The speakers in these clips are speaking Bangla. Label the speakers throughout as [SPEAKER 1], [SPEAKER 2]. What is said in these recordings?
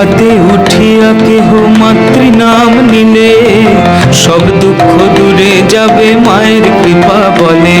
[SPEAKER 1] হাতে উঠিয়া কেহ মাতৃনাম নিলে সব দুঃখ দূরে যাবে মায়ের কৃপা বলে।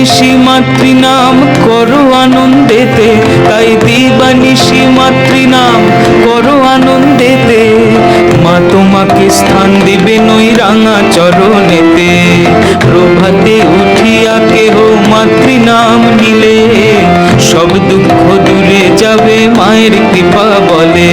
[SPEAKER 1] দিবানিশি মাতৃনাম করো আনন্দেতে, তাই দিবানিশি মাতৃনাম করো আনন্দেতে। মা তোমাকে স্থান দিবে নই রাঙা চরণেতে। প্রভাতে উঠিয়া কেহ মাতৃনাম নিলে, সব দুঃখ দূরে যাবে মায়ের কৃপা বলে।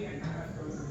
[SPEAKER 1] here in our program.